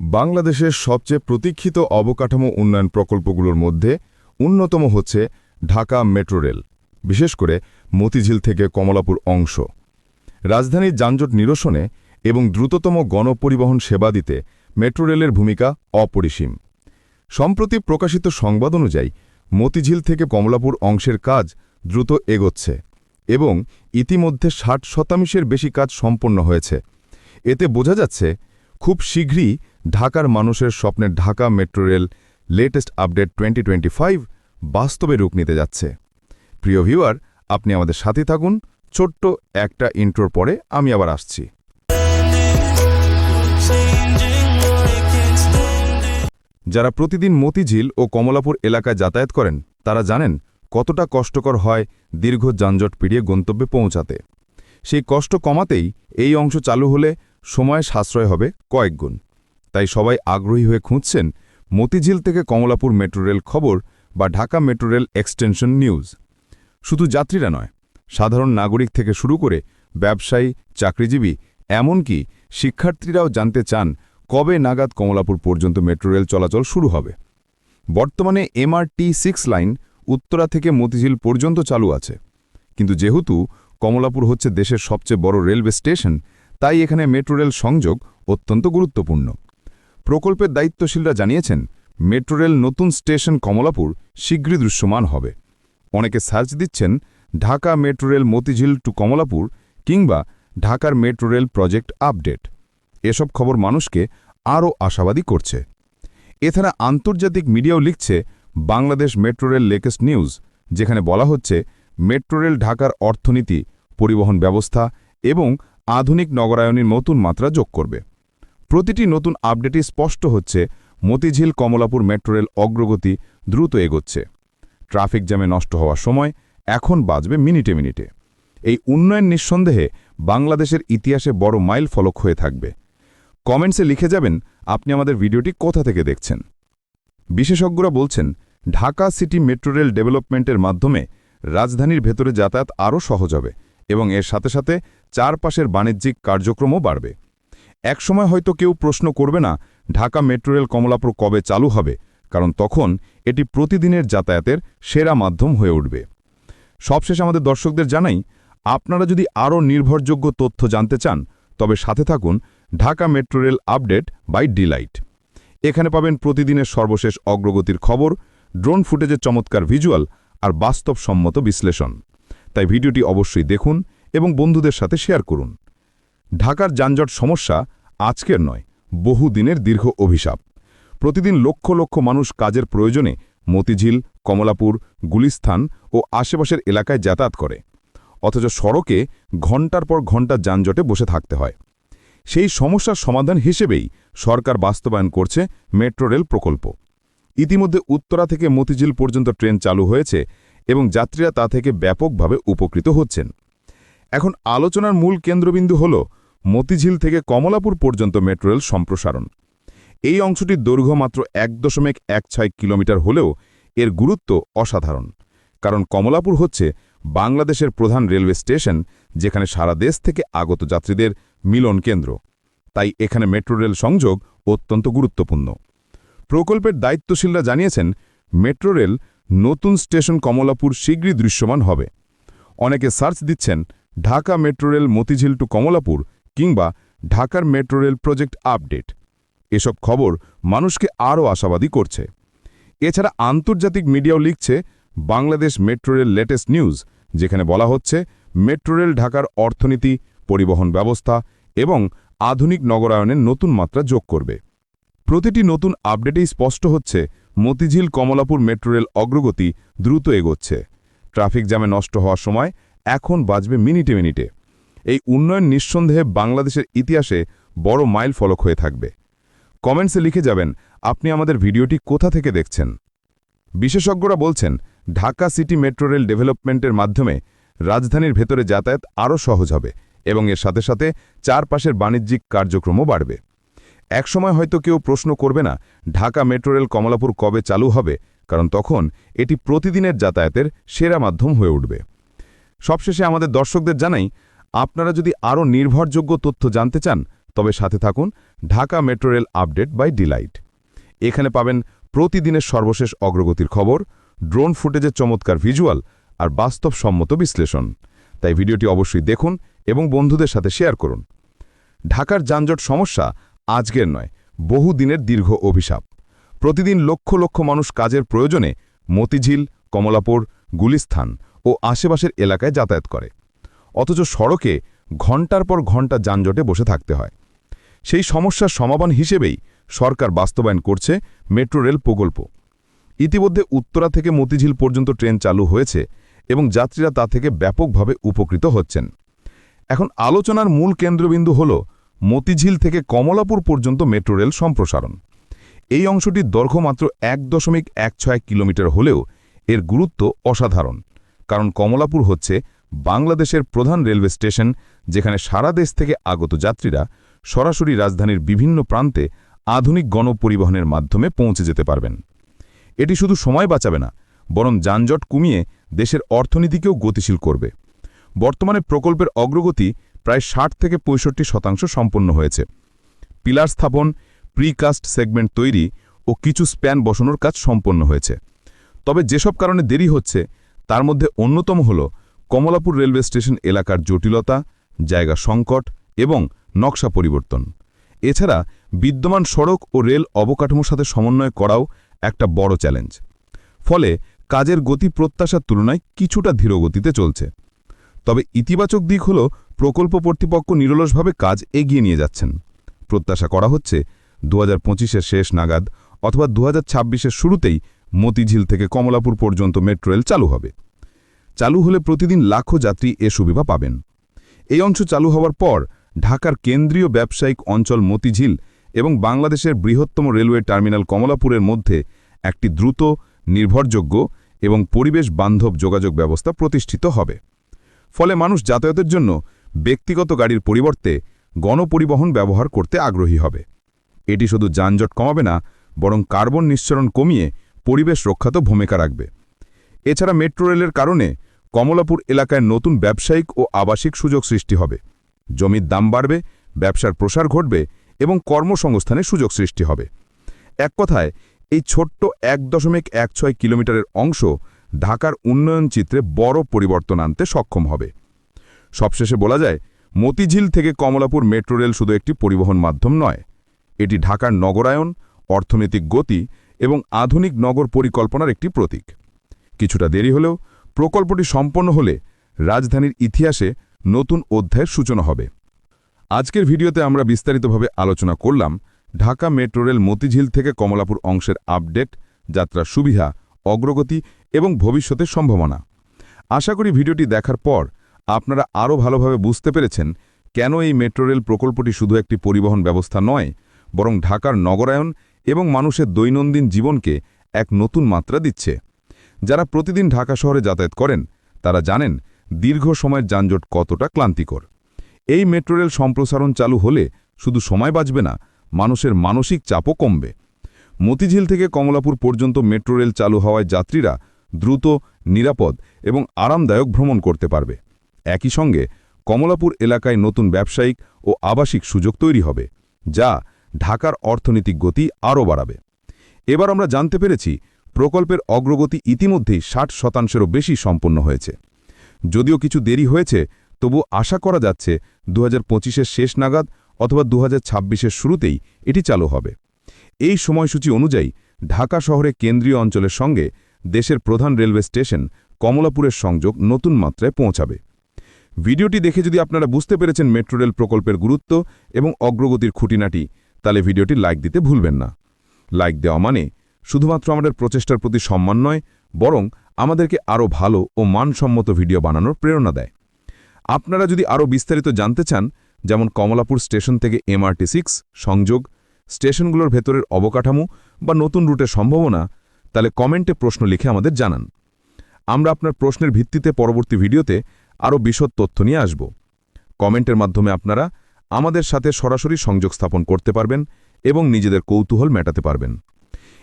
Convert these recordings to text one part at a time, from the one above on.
বাংলাদেশের সবচেয়ে প্রতীক্ষিত অবকাঠামো উন্নয়ন প্রকল্পগুলোর মধ্যে অন্যতম হচ্ছে ঢাকা মেট্রো রেল, বিশেষ করে মতিঝিল থেকে কমলাপুর অংশ। রাজধানীর যানজট নিরসনে এবং দ্রুততম গণপরিবহন সেবা দিতে মেট্রো রেলের ভূমিকা অপরিসীম। সম্প্রতি প্রকাশিত সংবাদ অনুযায়ী, মতিঝিল থেকে কমলাপুর অংশের কাজ দ্রুত এগোচ্ছে এবং ইতিমধ্যে ষাট শতাংশের বেশি কাজ সম্পন্ন হয়েছে। এতে বোঝা যাচ্ছে খুব শীঘ্রই ঢাকার মানুষের স্বপ্নের Dhaka metro rail latest update twenty twenty five বাস্তবে রূপ নিতে যাচ্ছে। প্রিয় ভিউয়ার আপনি আমাদের সাথে থাকুন। ছোট্ট একটা ইন্ট্রোর পরে আমি আবার আসছি। যারা প্রতিদিন মতিঝিল ও কমলাপুর এলাকায় যাতায়াত করেন, তারা জানেন কতটা কষ্টকর হয় দীর্ঘ যানজট পেরিয়ে গন্তব্যে পৌঁছাতে। সেই কষ্ট কমাতেই এই অংশ চালু হলে সময় সাশ্রয় হবে কয়েকগুণ তাই সবাই আগ্রহী হয়ে খুঁজছেন মতিঝিল থেকে কমলাপুর মেট্রো রেল খবর বা Dhaka metro rail extension news. শুধু যাত্রীরা নয়, সাধারণ নাগরিক থেকে শুরু করে ব্যবসায়ী, চাকরিজীবী, এমনকি শিক্ষার্থীরাও জানতে চান কবে নাগাদ কমলাপুর পর্যন্ত মেট্রো রেল চলাচল শুরু হবে। বর্তমানে এমআরটি সিক্স লাইন উত্তরা থেকে মতিঝিল পর্যন্ত চালু আছে। কিন্তু যেহেতু কমলাপুর হচ্ছে দেশের সবচেয়ে বড় রেলওয়ে স্টেশন তাই এখানে মেট্রো রেল সংযোগ অত্যন্ত গুরুত্বপূর্ণ। প্রকল্পের দায়িত্বশীলরা জানিয়েছেন, মেট্রো রেল নতুন স্টেশন কমলাপুর শীঘ্রই দৃশ্যমান হবে। অনেকে সার্চ দিচ্ছেন, Dhaka metro rail Motijheel to Kamalapur কিংবা ঢাকার মেট্রো রেল প্রজেক্ট আপডেট। এসব খবর মানুষকে আরও আশাবাদী করছে। এছাড়া আন্তর্জাতিক মিডিয়াও লিখছে, Bangladesh metro rail latest news, যেখানে বলা হচ্ছে, মেট্রো রেল ঢাকার অর্থনীতি, পরিবহন ব্যবস্থা এবং আধুনিক নগরায়নের নতুন মাত্রা যোগ করবে। প্রতিটি নতুন আপডেটই স্পষ্ট হচ্ছে, মতিঝিল কমলাপুর মেট্রো রেল অগ্রগতি দ্রুত এগোচ্ছে। ট্রাফিক জ্যামে নষ্ট হওয়ার সময় এখন বাজবে মিনিটে মিনিটে। এই উন্নয়ন নিঃসন্দেহে বাংলাদেশের ইতিহাসে বড় মাইল ফলক হয়ে থাকবে। কমেন্টসে লিখে যাবেন, আপনি আমাদের ভিডিওটি কোথা থেকে দেখছেন? বিশেষজ্ঞরা বলছেন, ঢাকা সিটি মেট্রো রেল ডেভেলপমেন্টের মাধ্যমে রাজধানীর ভেতরে যাতায়াত আরও সহজ হবে। এবং এর সাথে সাথে চারপাশের বাণিজ্যিক কার্যক্রমও বাড়বে। একসময় হয়তো কেউ প্রশ্ন করবে না, ঢাকা মেট্রো রেল কমলাপুর কবে চালু হবে, কারণ তখন এটি প্রতিদিনের যাতায়াতের সেরা মাধ্যম হয়ে উঠবে। সবশেষ আমাদের দর্শকদের জানাই, আপনারা যদি আরও নির্ভরযোগ্য তথ্য জানতে চান, তবে সাথে থাকুন Dhaka metro rail update by delight. এখানে পাবেন প্রতিদিনের সর্বশেষ অগ্রগতির খবর, ড্রোন ফুটেজের চমৎকার ভিজুয়াল আর বাস্তবসম্মত বিশ্লেষণ। তাই ভিডিওটি অবশ্যই দেখুন এবং বন্ধুদের সাথে শেয়ার করুন। ঢাকার যানজট সমস্যা আজকের নয় বহু দিনের দীর্ঘ অভিশাপ। প্রতিদিন লক্ষ লক্ষ মানুষ কাজের প্রয়োজনে মতিঝিল, কমলাপুর, গুলিস্থান ও আশেপাশের এলাকায় যাতায়াত করে। অথচ সড়কে ঘণ্টার পর ঘণ্টা যানজটে বসে থাকতে হয়। সেই সমস্যার সমাধান হিসেবেই সরকার বাস্তবায়ন করছে মেট্রো রেল প্রকল্প। ইতিমধ্যে উত্তরা থেকে মতিঝিল পর্যন্ত ট্রেন চালু হয়েছে এবং যাত্রীরা তা থেকে ব্যাপকভাবে উপকৃত হচ্ছেন। এখন আলোচনার মূল কেন্দ্রবিন্দু হল মতিঝিল থেকে কমলাপুর পর্যন্ত মেট্রো রেল সম্প্রসারণ। এই অংশটির দৈর্ঘ্য মাত্র এক দশমিক এক ছয় কিলোমিটার হলেও এর গুরুত্ব অসাধারণ, কারণ কমলাপুর হচ্ছে বাংলাদেশের প্রধান রেলওয়ে স্টেশন, যেখানে সারা দেশ থেকে আগত যাত্রীদের মিলন কেন্দ্র। তাই এখানে মেট্রো রেল সংযোগ অত্যন্ত গুরুত্বপূর্ণ। প্রকল্পের দায়িত্বশীলরা জানিয়েছেন, মেট্রো রেল নতুন স্টেশন কমলাপুর শীঘ্রই দৃশ্যমান হবে। অনেকে সার্চ দিচ্ছেন, Dhaka metro rail Motijheel to Kamalapur কিংবা ঢাকার মেট্রো রেল প্রজেক্ট আপডেট। এসব খবর মানুষকে আরও আশাবাদী করছে। এছাড়া আন্তর্জাতিক মিডিয়াও লিখছে, Bangladesh metro rail latest news, যেখানে বলা হচ্ছে, মেট্রো রেল ঢাকার অর্থনীতি, পরিবহন ব্যবস্থা এবং আধুনিক নগরায়নের নতুন মাত্রা যোগ করবে। প্রতিটি নতুন আপডেটেই স্পষ্ট হচ্ছে মতিঝিল কমলাপুর মেট্রো রেল অগ্রগতি দ্রুত এগোচ্ছে। ট্রাফিক জ্যামে নষ্ট হওয়ার সময় এখন বাজবে মিনিটে মিনিটে। এই উন্নয়ন নিঃসন্দেহে বাংলাদেশের ইতিহাসে বড় মাইল ফলক হয়ে থাকবে। কমেন্টসে লিখে যাবেন, আপনি আমাদের ভিডিওটি কোথা থেকে দেখছেন? বিশেষজ্ঞরা বলছেন, ঢাকা সিটি মেট্রো রেল ডেভেলপমেন্টের মাধ্যমে রাজধানীর ভেতরে যাতায়াত আরও সহজ হবে এবং এর সাথে সাথে চারপাশের বাণিজ্যিক কার্যক্রমও বাড়বে। একসময় হয়তো কেউ প্রশ্ন করবে না, ঢাকা মেট্রো রেল কমলাপুর কবে চালু হবে, কারণ তখন এটি প্রতিদিনের যাতায়াতের সেরা মাধ্যম হয়ে উঠবে। সবশেষে আমাদের দর্শকদের জানাই, আপনারা যদি আরও নির্ভরযোগ্য তথ্য জানতে চান, তবে সাথে থাকুন Dhaka metro rail update by delight. এখানে পাবেন প্রতিদিনের সর্বশেষ অগ্রগতির খবর, ড্রোন ফুটেজের চমৎকার ভিজুয়াল আর বাস্তবসম্মত বিশ্লেষণ। তাই ভিডিওটি অবশ্যই দেখুন এবং বন্ধুদের সাথে শেয়ার করুন। ঢাকার যানজট সমস্যা আজকের নয় বহু দিনের দীর্ঘ অভিশাপ। প্রতিদিন লক্ষ লক্ষ মানুষ কাজের প্রয়োজনে মতিঝিল, কমলাপুর, গুলিস্থান ও আশেপাশের এলাকায় যাতায়াত করে। অথচ সড়কে ঘণ্টার পর ঘণ্টা যানজটে বসে থাকতে হয়। সেই সমস্যার সমাধান হিসেবেই সরকার বাস্তবায়ন করছে মেট্রো রেল প্রকল্প। ইতিমধ্যে উত্তরা থেকে মতিঝিল পর্যন্ত ট্রেন চালু হয়েছে এবং যাত্রীরা তা থেকে ব্যাপকভাবে উপকৃত হচ্ছেন। এখন আলোচনার মূল কেন্দ্রবিন্দু হল মতিঝিল থেকে কমলাপুর পর্যন্ত মেট্রো রেল সম্প্রসারণ। এই অংশটির দৈর্ঘ্য মাত্র এক দশমিক এক ছয় কিলোমিটার হলেও এর গুরুত্ব অসাধারণ, কারণ কমলাপুর হচ্ছে বাংলাদেশের প্রধান রেলওয়ে স্টেশন, যেখানে সারা দেশ থেকে আগত যাত্রীরা সরাসরি রাজধানীর বিভিন্ন প্রান্তে আধুনিক গণপরিবহনের মাধ্যমে পৌঁছে যেতে পারবেন। এটি শুধু সময় বাঁচাবে না, বরং যানজট কমিয়ে দেশের অর্থনীতিকেও গতিশীল করবে। বর্তমানে প্রকল্পের অগ্রগতি প্রায় ষাট থেকে পঁয়ষট্টি শতাংশ সম্পন্ন হয়েছে। পিলার স্থাপন প্রিকাস্ট সেগমেন্ট তৈরি ও কিছু স্প্যান বসানোর কাজ সম্পন্ন হয়েছে। তবে যেসব কারণে দেরি হচ্ছে, তার মধ্যে অন্যতম হল কমলাপুর রেলওয়ে স্টেশন এলাকার জটিলতা, জায়গা সংকট এবং নকশা পরিবর্তন। এছাড়া বিদ্যমান সড়ক ও রেল অবকাঠামোর সাথে সমন্বয় করাও একটা বড় চ্যালেঞ্জ ফলে কাজের গতি প্রত্যাশার তুলনায় কিছুটা ধীরগতিতে চলছে। তবে ইতিবাচক দিক হল প্রকল্প কর্তৃপক্ষ নিরলসভাবে কাজ এগিয়ে নিয়ে যাচ্ছেন। প্রত্যাশা করা হচ্ছে দু হাজার শেষ নাগাদ অথবা দু হাজার শুরুতেই মতিঝিল থেকে কমলাপুর পর্যন্ত মেট্রো রেল চালু হবে। চালু হলে প্রতিদিন লাখো যাত্রী এ সুবিধা পাবেন। এই অংশ চালু হওয়ার পর ঢাকার কেন্দ্রীয় ব্যবসায়িক অঞ্চল মতিঝিল এবং বাংলাদেশের বৃহত্তম রেলওয়ে টার্মিনাল কমলাপুরের মধ্যে একটি দ্রুত, নির্ভরযোগ্য এবং পরিবেশ বান্ধব যোগাযোগ ব্যবস্থা প্রতিষ্ঠিত হবে। ফলে মানুষ যাতায়াতের জন্য ব্যক্তিগত গাড়ির পরিবর্তে গণপরিবহন ব্যবহার করতে আগ্রহী হবে। এটি শুধু যানজট কমাবে না, বরং কার্বন নিঃসরণ কমিয়ে পরিবেশ রক্ষাতেও ভূমিকা রাখবে। এছাড়া মেট্রো রেলের কারণে কমলাপুর এলাকায় নতুন ব্যবসায়িক ও আবাসিক সুযোগ সৃষ্টি হবে। জমির দাম বাড়বে, ব্যবসার প্রসার ঘটবে এবং কর্মসংস্থানের সুযোগ সৃষ্টি হবে। এক কথায়, এই ছোট্ট এক দশমিক এক ছয় কিলোমিটারের অংশ ঢাকার উন্নয়ন চিত্রে বড় পরিবর্তন আনতে সক্ষম হবে। সবশেষে বলা যায়, মতিঝিল থেকে কমলাপুর মেট্রো রেল শুধু একটি পরিবহন মাধ্যম নয়। এটি ঢাকার নগরায়ন, অর্থনৈতিক গতি এবং আধুনিক নগর পরিকল্পনার একটি প্রতীক। কিছুটা দেরি হলেও প্রকল্পটি সম্পন্ন হলে রাজধানীর ইতিহাসে নতুন অধ্যায়ের সূচনা হবে। আজকের ভিডিওতে আমরা বিস্তারিতভাবে আলোচনা করলাম ঢাকা মেট্রো রেল মতিঝিল থেকে কমলাপুর অংশের আপডেট, যাত্রার সুবিধা, অগ্রগতি এবং ভবিষ্যতের সম্ভাবনা। আশা করি ভিডিওটি দেখার পর আপনারা আরও ভালোভাবে বুঝতে পেরেছেন কেন এই মেট্রো রেল প্রকল্পটি শুধু একটি পরিবহন ব্যবস্থা নয়, বরং ঢাকার নগরায়ন এবং মানুষের দৈনন্দিন জীবনকে এক নতুন মাত্রা দিচ্ছে। যারা প্রতিদিন ঢাকা শহরে যাতায়াত করেন, তারা জানেন দীর্ঘ সময়ের যানজট কতটা ক্লান্তিকর। এই মেট্রো রেল সম্প্রসারণ চালু হলে শুধু সময় বাঁচবে না, মানুষের মানসিক চাপও কমবে। মতিঝিল থেকে কমলাপুর পর্যন্ত মেট্রো রেল চালু হওয়ায় যাত্রীরা দ্রুত, নিরাপদ এবং আরামদায়ক ভ্রমণ করতে পারবে। একই সঙ্গে কমলাপুর এলাকায় নতুন ব্যবসায়িক ও আবাসিক সুযোগ তৈরি হবে, যা ঢাকার অর্থনৈতিক গতি আরও বাড়াবে। এবার আমরা জানতে পেরেছি প্রকল্পের অগ্রগতি ইতিমধ্যেই ষাট শতাংশেরও বেশি সম্পন্ন হয়েছে। যদিও কিছু দেরি হয়েছে, তবু আশা করা যাচ্ছে দু হাজার শেষ নাগাদ অথবা দু হাজার শুরুতেই এটি চালু হবে। এই সময়সূচি অনুযায়ী ঢাকা শহরে কেন্দ্রীয় অঞ্চলের সঙ্গে দেশের প্রধান রেলওয়ে স্টেশন কমলাপুরের সংযোগ নতুন মাত্রায় পৌঁছাবে। ভিডিওটি দেখে যদি আপনারা বুঝতে পেরেছেন মেট্রো রেল প্রকল্পের গুরুত্ব এবং অগ্রগতির খুঁটিনাটি, তাহলে ভিডিওটি লাইক দিতে ভুলবেন না। লাইক দেওয়া মানে শুধুমাত্র আমাদের প্রচেষ্টার প্রতি সম্মান নয়, বরং আমাদেরকে আরও ভালো ও মানসম্মত ভিডিও বানানোর প্রেরণা দেয়। আপনারা যদি আরও বিস্তারিত জানতে চান, যেমন কমলাপুর স্টেশন থেকে এমআরটি সিক্স, সংযোগ, স্টেশনগুলোর ভেতরের অবকাঠামো বা নতুন রুটের সম্ভাবনা, তাহলে কমেন্টে প্রশ্ন লিখে আমাদের জানান। আমরা আপনার প্রশ্নের ভিত্তিতে পরবর্তী ভিডিওতে আরও বিশদ তথ্য নিয়ে আসব। কমেন্টের মাধ্যমে আপনারা আমাদের সাথে সরাসরি সংযোগ স্থাপন করতে পারবেন এবং নিজেদের কৌতূহল মেটাতে পারবেন।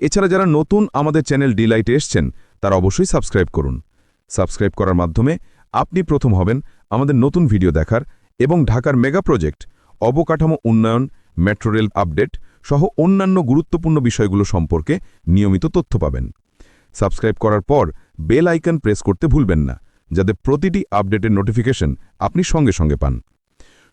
এছাড়া যারা নতুন আমাদের চ্যানেল ডিলাইটে এসছেন, তারা অবশ্যই সাবস্ক্রাইব করুন। সাবস্ক্রাইব করার মাধ্যমে আপনি প্রথম হবেন আমাদের নতুন ভিডিও দেখার এবং ঢাকার মেগা প্রজেক্ট, অবকাঠামো উন্নয়ন, মেট্রো রেল আপডেট সহ অন্যান্য গুরুত্বপূর্ণ বিষয়গুলো সম্পর্কে নিয়মিত তথ্য পাবেন। সাবস্ক্রাইব করার পর বেল আইকন প্রেস করতে ভুলবেন না। যাতে প্রতিটি আপডেটের নোটিফিকেশন আপনি সঙ্গে সঙ্গে পান।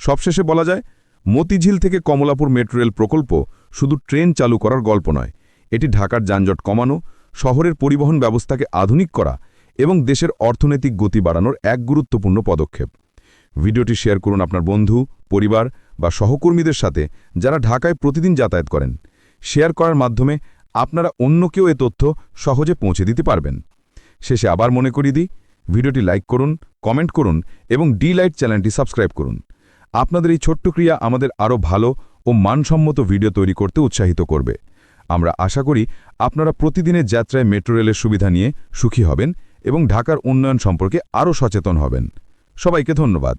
সবশেষে বলা যায়, মতিঝিল থেকে কমলাপুর মেট্রো রেল প্রকল্প শুধু ট্রেন চালু করার গল্প নয়, এটি ঢাকার যানজট কমানো, শহরের পরিবহন ব্যবস্থাকে আধুনিক করা এবং দেশের অর্থনৈতিক গতি বাড়ানোর এক গুরুত্বপূর্ণ পদক্ষেপ। ভিডিওটি শেয়ার করুন আপনার বন্ধু, পরিবার বা সহকর্মীদের সাথে যারা ঢাকায় প্রতিদিন যাতায়াত করেন। শেয়ার করার মাধ্যমে আপনারা অন্য কেউ এ তথ্য সহজে পৌঁছে দিতে পারবেন। শেষে আবার মনে করিয়ে দিই ভিডিওটি লাইক করুন, কমেন্ট করুন এবং ডি লাইট চ্যানেলটি সাবস্ক্রাইব করুন। আপনাদের এই ছোট্ট ক্রিয়া আমাদের আরও ভালো ও মানসম্মত ভিডিও তৈরি করতে উৎসাহিত করবে। আমরা আশা করি আপনারা প্রতিদিনের যাত্রায় মেট্রো রেলের সুবিধা নিয়ে সুখী হবেন এবং ঢাকার উন্নয়ন সম্পর্কে আরও সচেতন হবেন। সবাইকে ধন্যবাদ।